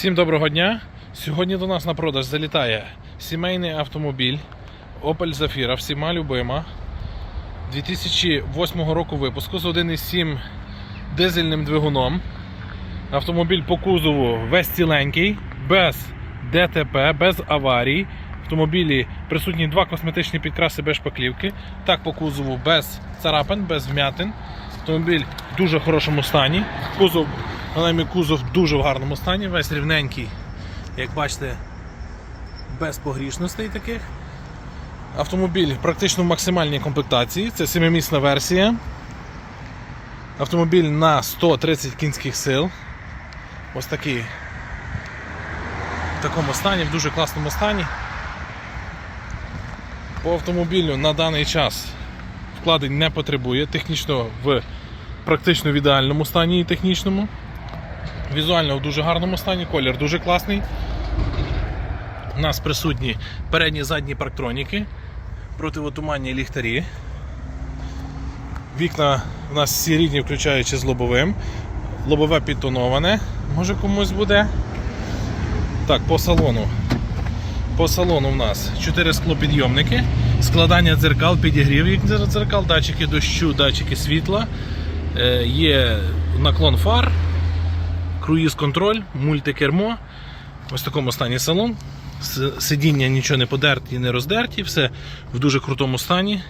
Всім доброго дня! Сьогодні до нас на продаж залітає сімейний автомобіль Opel Zafira, всіма любима 2008 року випуску з 1,7 дизельним двигуном. Автомобіль по кузову весь ціленький, без ДТП, без аварій. В автомобілі присутні два косметичні підкраси без шпаклівки. Так по кузову без царапин, без вмятин. Автомобіль в дуже хорошому стані. Кузов, принаймні кузов дуже в гарному стані, весь рівненький, як бачите, без погрішностей таких. Автомобіль практично в максимальній комплектації. Це 7-місна версія. Автомобіль на 130 кінських сил. Ось такий в такому стані, в дуже класному стані. По автомобілю на даний час вкладень не потребує, технічно в практично в ідеальному стані і технічному. Візуально в дуже гарному стані, колір дуже класний. У нас присутні передні задні парктроніки, противотуманні ліхтарі. Вікна у нас всі рідні, включаючи з лобовим. Лобове підтоноване, може комусь буде. Так, по салону. По салону у нас 4 склопідйомники, складання дзеркал, підігрів їх дзеркал, датчики дощу, датчики світла, Е, є наклон фар, круїз-контроль, мультикермо. Ось в такому стані салон. Сидіння нічого не подерті, не роздерті, все в дуже крутому стані.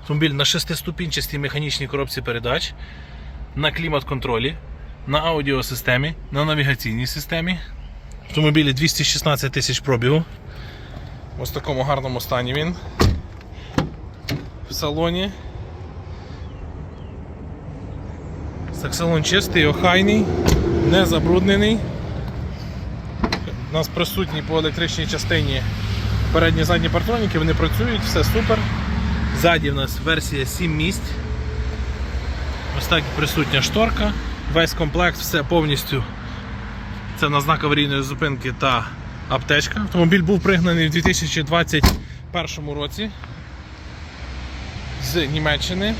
Автомобіль на 6-ступінчастій механічній коробці передач, на клімат-контролі, на аудіосистемі, на навігаційній системі. Автомобілі 216 тисяч пробігу. Ось в такому гарному стані він. В салоні. Так, салон чистий, охайний, не забруднений. У нас присутні по електричній частині передні задні партроніки, вони працюють, все супер. Ззаді в нас версія 7 місць. Ось так присутня шторка. Весь комплект, все повністю. Це на знак аварійної зупинки та аптечка. Автомобіль був пригнаний в 2021 році з Німеччини.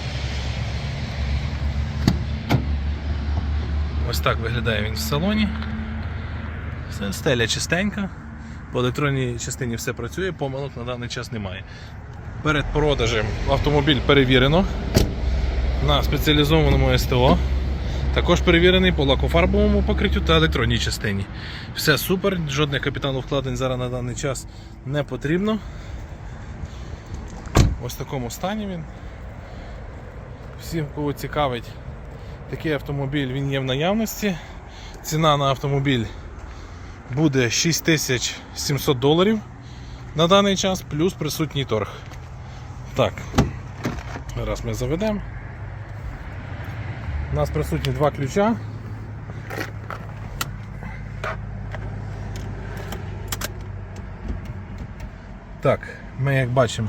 Ось так виглядає він в салоні. Стеля чистенька. По електронній частині все працює, помилок на даний час немає. Перед продажем автомобіль перевірено на спеціалізованому СТО. Також перевірений по лакофарбовому покриттю та електронній частині. Все супер, жодних капіталовкладень зараз на даний час не потрібно. Ось в такому стані він. Всім, кого цікавить такий автомобіль, він є в наявності. Ціна на автомобіль буде 6700 доларів на даний час, плюс присутній торг. Так, зараз ми заведемо. У нас присутні два ключа. Так, ми як бачимо,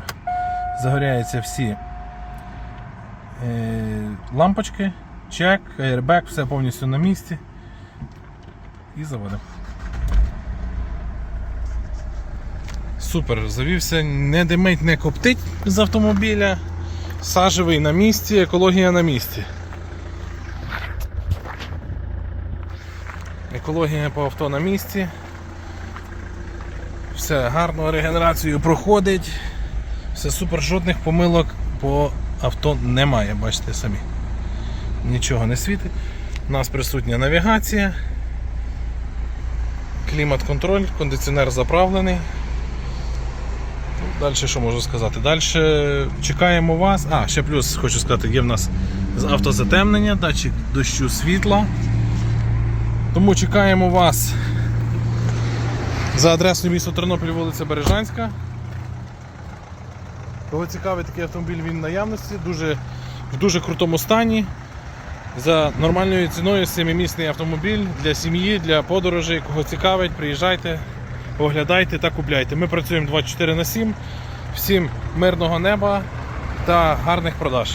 загоряються всі е, лампочки, чек, airbag, все повністю на місці. І заводимо. Супер, завівся, не димить, не коптить з автомобіля. Сажевий на місці, екологія на місці. Екологія по авто на місці. Все гарно, регенерацію проходить. Все супер, жодних помилок по авто немає, бачите самі. Нічого не світить. У нас присутня навігація, клімат-контроль, кондиціонер заправлений. Далі що можу сказати? Далі чекаємо вас. А, ще плюс хочу сказати, є в нас автозатемнення, датчик дощу світла. Тому чекаємо вас за адресою місто Тернопіль, вулиця Бережанська. Кого цікавий такий автомобіль він в наявності, дуже, в дуже крутому стані. За нормальною ціною 7-місний автомобіль для сім'ї, для подорожей. Кого цікавить, приїжджайте, оглядайте та купляйте. Ми працюємо 24 на 7. Всім мирного неба та гарних продаж.